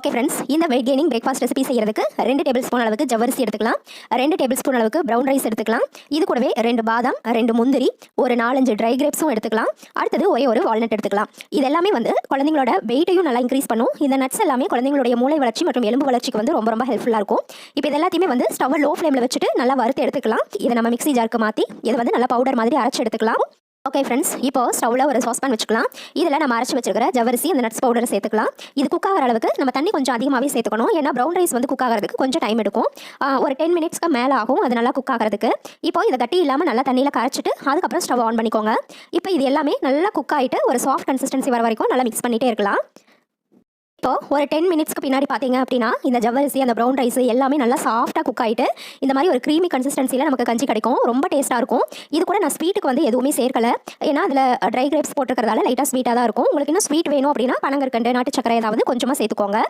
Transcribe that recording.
Okay friends இந்த weight gaining breakfast recipe செய்கிறதுக்கு ரெண்டு டேபிள் ஸ்பூன் அளவுக்கு ஜவ்வரிசி எடுத்துக்கலாம். ரெண்டு டேபிள் ஸ்பூன் அளவுக்கு ப்ரௌன் ரைஸ் எடுத்துக்கலாம். இது கூடவே ரெண்டு பாதாம் ரெண்டு முந்திரி ஒரு நாலஞ்சு ட்ரை கிரேப்ஸும் எடுத்துக்கலாம். அடுத்தது ஒரே ஒரு வால்நட் எடுத்துக்கலாம். இது எல்லாமே வந்து குழந்தைங்களோட வெயிட்டையும் நல்லா இன்க்ரீஸ் பண்ணும். இந்த நட்ஸ் எல்லாமே குழந்தைங்களுடைய மூளை வளர்ச்சி மற்றும் எலும்பு வளர்ச்சிக்கு வந்து ரொம்ப ரொம்ப ஹெல்ப்ஃபுல்லாக இருக்கும். இப்போ இது எல்லாத்தையுமே வந்து ஸ்டவ் லோ ஃப்ளேமில் வச்சுட்டு நல்லா வறுத்து எடுத்துக்கலாம். இதை நம்ம மிக்ஸி ஜாருக்கு மாற்றி இதை வந்து நல்லா பவுடர் மாதிரி அரைச்சு எடுத்துக்கலாம். ஓகே ஃப்ரெண்ட்ஸ் இப்போ ஸ்டவ்வில் ஒரு சாஸ்பேன் வச்சுக்கலாம். இதில் நம்ம அரைச்சி வச்சிருக்கிற ஜவரிசி அந்த நட்ஸ் பவுடரை சேர்த்துக்கலாம். இது குக் ஆகிற அளவுக்கு நம்ம தண்ணி கொஞ்சம் அதிகமாகவே சேர்த்துக்கணும். ஏன்னா ப்ரௌன் ரைஸ் வந்து குக் ஆகிறதுக்கு கொஞ்சம் டைம் எடுக்கும். ஒரு டென் மினிட்ஸ்க்கு மேலே ஆகும் அது நல்லா குக் ஆகிறதுக்கு. இப்போ இதை கட்டி இல்லாமல் நல்லா தண்ணியில் கரைச்சிட்டு அதுக்கப்புறம் ஸ்டவ் ஆன் பண்ணிக்கோங்க. இப்போ இது எல்லாமே நல்லா குக் ஆகிட்டு ஒரு சாஃப்ட் கன்சிஸ்டன்சி வர வரைக்கும் நல்லா மிக்ஸ் பண்ணிகிட்டே இருக்கலாம். இப்போ ஒரு டென் மினிட்ஸ்க்கு பின்னாடி பார்த்தீங்க அப்படின்னா இந்த ஜவ்வரிசி அந்த ப்ரௌன் ரைஸ் எல்லாமே நல்லா சாஃப்டாக குக் ஆகிட்டு இந்த மாதிரி ஒரு க்ரீமி கன்சிஸ்டன்சியில் நமக்கு கஞ்சி கிடைக்கும். ரொம்ப டேஸ்ட்டாக இருக்கும். இது கூட நான் ஸ்வீட்டுக்கு வந்து எதுவுமே சேர்க்கல. ஏன்னா அதில் ட்ரை கிரேப்ஸ் போட்டுருக்கிறதால லைட்டாக ஸ்வீட்டாக தான் இருக்கும். உங்களுக்கு இன்னும் ஸ்வீட் வேணும் அப்படின்னா பனங்கற்கண்டு நாட்டு சக்கரை ஏதாவது கொஞ்சமாக சேர்த்துக்கோங்க.